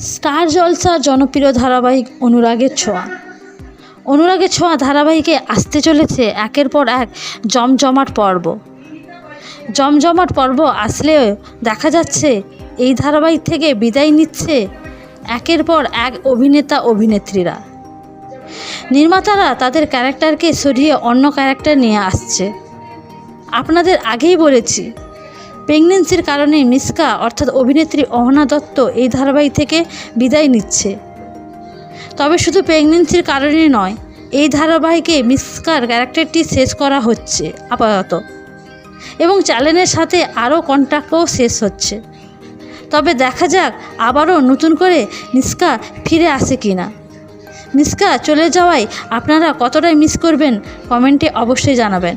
Star জলসার জনপ্রিয় ধারাবাহিক অনুরাগের ছোঁয়া। অনুরাগের ছোঁয়া ধারাবাহিকে আসতে চলেছে একের পর এক জমজমাট পর্ব। জমজমাট পর্ব আসলেও দেখা যাচ্ছে এই ধারাবাহিক থেকে বিদায় নিচ্ছে একের পর এক অভিনেতা অভিনেত্রীরা। নির্মাতারা তাদের ক্যারেক্টারকে সরিয়ে অন্য ক্যারেক্টার নিয়ে আসছে। আপনাদের আগেই বলেছি প্রেগনেন্সির কারণে মিসকা, অর্থাৎ অভিনেত্রী অহনা দত্ত, এই ধারাবাহিক থেকে বিদায় নিচ্ছে। তবে শুধু প্রেগনেন্সির কারণে নয়, এই ধারাবাহিকে মিসকার ক্যারেক্টারটি শেষ করা হচ্ছে, আপাতত। এবং চ্যানেলের সাথে আরও কন্ট্যাক্টও শেষ হচ্ছে। তবে দেখা যাক, আবারও নতুন করে মিসকা ফিরে আসে কি না মিসকা চলে যাওয়ায় আপনারা কতটাই মিস করবেন, কমেন্টে অবশ্যই জানাবেন।